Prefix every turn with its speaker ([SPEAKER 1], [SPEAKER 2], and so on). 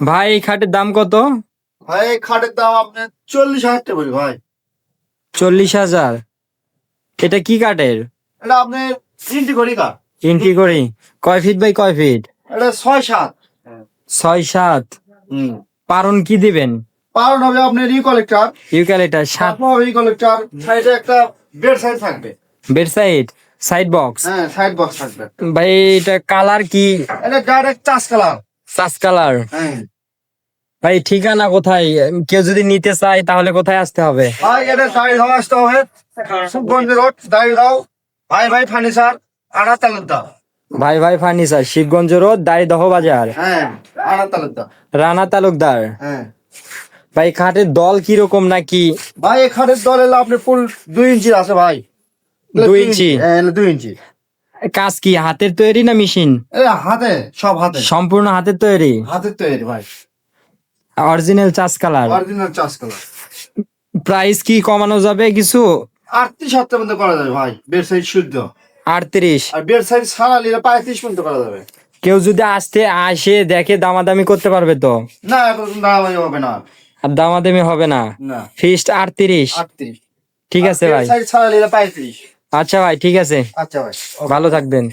[SPEAKER 1] ভাই এই খাটের দাম কত?
[SPEAKER 2] ভাই এই খাটের দাম আপনার চল্লিশ হাজার টাকা বলি ভাই।
[SPEAKER 1] চল্লিশ হাজার। এটা কি কাঠের?
[SPEAKER 2] এটা আপনার তিনটি করি কাঠ।
[SPEAKER 1] ইন্টি করি। কয় ফিট বাই কয় ফিট?
[SPEAKER 2] এটা ছয় সাত।
[SPEAKER 1] ছয় সাত। পারন কি দিবেন?
[SPEAKER 2] পালন হবে আপনার ই কালেক্টর
[SPEAKER 1] ইউক্যালিটার সাত
[SPEAKER 2] হবে ই কালেক্টর সাইডে একটা বেড সাইড থাকবে।
[SPEAKER 1] বেড সাইড সাইড বক্স
[SPEAKER 2] হ্যাঁ সাইড বক্স থাকবে।
[SPEAKER 1] ভাই এটা কালার কি?
[SPEAKER 2] এটা ডাইরেক্ট চাষ কালার
[SPEAKER 1] সাস কালার।
[SPEAKER 2] হ্যাঁ।
[SPEAKER 1] ভাই ঠিকানা কোথায়? কেউ যদি নিতে চায় তাহলে কোথায় আসতে হবে?
[SPEAKER 2] ভাই এটা দাঁড়িয়ে আসতে হবে সুগঞ্জ রোড দাঁড়িয়ে ধাও ভাই ভাই ফার্নিচার আড়া তালুকদার।
[SPEAKER 1] ভাই ভাই ফার্নিচার শিবগঞ্জ রোড দাড়িদহ বাজার।
[SPEAKER 2] হ্যাঁ আড়া তালুকদার।
[SPEAKER 1] রানা তালুকদার।
[SPEAKER 2] হ্যাঁ।
[SPEAKER 1] ভাই খাটের দল কি রকম নাকি?
[SPEAKER 2] ভাই খাটের দল এলো আপনি ফুল দুই ইঞ্চি আছে ভাই।
[SPEAKER 1] দুই ইঞ্চি?
[SPEAKER 2] হ্যাঁ দুই ইঞ্চি।
[SPEAKER 1] কাজ কি হাতের তৈরি না মেশিন?
[SPEAKER 2] হাতে সব হাতে।
[SPEAKER 1] সম্পূর্ণ হাতের তৈরি?
[SPEAKER 2] হাতের তৈরি ভাই।
[SPEAKER 1] অরিজিনাল চাষ কালার?
[SPEAKER 2] অরিজিনাল চাষ কালার।
[SPEAKER 1] প্রাইস কি কমানো যাবে কিছু?
[SPEAKER 2] আটত্রিশ হাজার মধ্যে করা যাবে ভাই। বেড সাইড শুদ্ধ।
[SPEAKER 1] আটত্রিশ।
[SPEAKER 2] আর বেড সাইড সারা নিলে পঁয়ত্রিশ পর্যন্ত করা যাবে।
[SPEAKER 1] কেউ যদি আসতে আসে দেখে দামাদামি করতে পারবে তো?
[SPEAKER 2] না এখন দামাই হবে না।
[SPEAKER 1] আর দামাদামি হবে না?
[SPEAKER 2] না।
[SPEAKER 1] ফিস্ট আটত্রিশ।
[SPEAKER 2] আটত্রিশ।
[SPEAKER 1] ঠিক আছে ভাই।
[SPEAKER 2] সারা নিলে পঁয়ত্রিশ।
[SPEAKER 1] আচ্ছা ভাই ঠিক আছে।
[SPEAKER 2] আচ্ছা ভাই
[SPEAKER 1] ভালো থাকবেন।